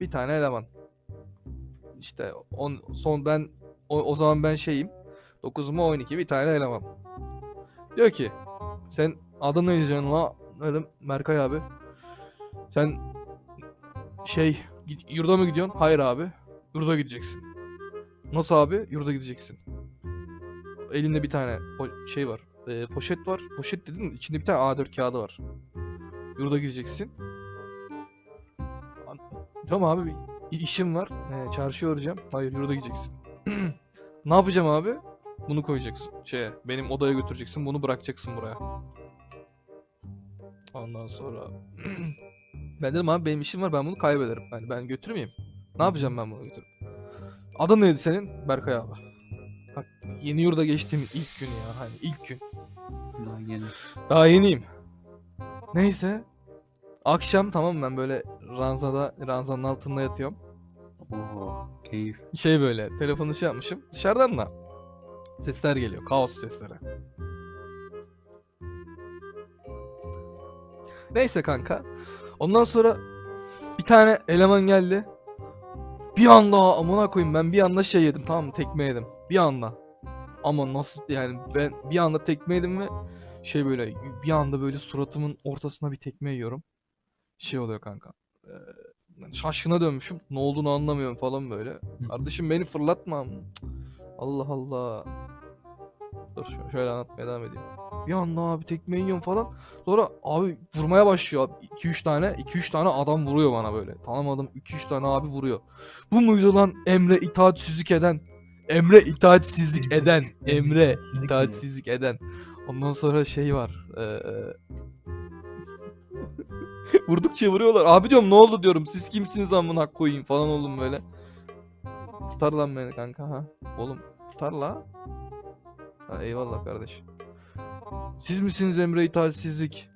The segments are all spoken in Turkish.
bir tane eleman. İşte on, son ben o, o zaman ben şeyim. 9 mu 12 bir tane eleman. Diyor ki sen adın ne diyeceksin la? Dedim Merkay abi. Sen şey yurda mı gidiyorsun? Hayır abi. Yurda gideceksin. Nasıl abi? Yurda gideceksin. Elinde bir tane şey var. e, poşet var. Poşet dedin içinde bir tane A4 kağıdı var. Yurda gideceksin. Diyorum abi işim var. E, çarşıya uğrayacağım. Hayır yurda gideceksin. ne yapacağım abi? Bunu koyacaksın. Şeye benim odaya götüreceksin. Bunu bırakacaksın buraya. Ondan sonra ben dedim abi benim işim var ben bunu kaybederim. Hani ben götürmeyeyim. Ne yapacağım ben bunu götürüp? Adın neydi senin? Berkay abi. Bak yeni yurda geçtiğim ilk gün ya. Hani ilk gün. Daha yeni. Daha yeniyim. Neyse. Akşam tamam ben böyle ranzada, ranzanın altında yatıyorum. Oo, keyif. Şey böyle telefonu şey yapmışım. Dışarıdan da sesler geliyor. Kaos sesleri. Neyse kanka. Ondan sonra bir tane eleman geldi. Bir anda amına koyayım ben bir anda şey yedim tamam mı? Tekme yedim. Bir anda. Ama nasıl yani ben bir anda tekme yedim ve şey böyle bir anda böyle suratımın ortasına bir tekme yiyorum. Şey oluyor kanka. Ee, şaşkına dönmüşüm. Ne olduğunu anlamıyorum falan böyle. Kardeşim beni fırlatma. Allah Allah. Dur şö- şöyle anlatmaya devam edeyim. Bir anda abi tekme yiyorum falan. Sonra abi vurmaya başlıyor. 2-3 tane 2-3 tane adam vuruyor bana böyle. Tanımadım 2-3 tane abi vuruyor. Bu muydu lan Emre itaatsizlik eden? Emre itaatsizlik eden. Emre itaatsizlik eden. Ondan sonra şey var. eee Vurdukça vuruyorlar. Abi diyorum ne oldu diyorum. Siz kimsiniz amına koyayım falan oldum böyle. Tutar lan beni kanka ha. Oğlum tutar la. Ha, eyvallah kardeş. Siz misiniz Emre itaatsizlik?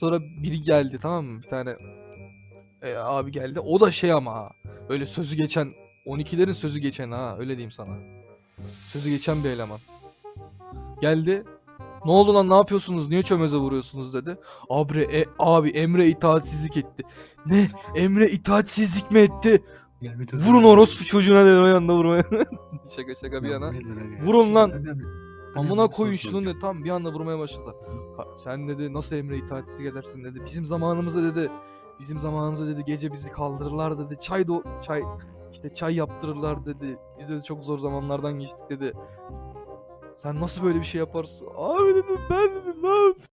Sonra biri geldi tamam mı? Bir tane e, abi geldi. O da şey ama ha. Öyle sözü geçen 12'lerin sözü geçen ha. Öyle diyeyim sana. Sözü geçen bir eleman. Geldi. Ne oldu lan ne yapıyorsunuz? Niye çömeze vuruyorsunuz dedi. Abi, e, abi Emre itaatsizlik etti. Ne? Emre itaatsizlik mi etti? Vurun orospu çocuğuna dedim o yanında vurmaya. şaka şaka bir Ya, yana. Vurun lan. Amına koyun şunu dedi. Tam bir anda vurmaya başladı. Sen dedi nasıl Emre itaatsizlik edersin dedi. Bizim zamanımızda dedi. Bizim zamanımızda dedi gece bizi kaldırırlar dedi. Çay do çay işte çay yaptırırlar dedi. Biz de çok zor zamanlardan geçtik dedi. Sen nasıl böyle bir şey yaparsın? Abi dedim ben dedim ne?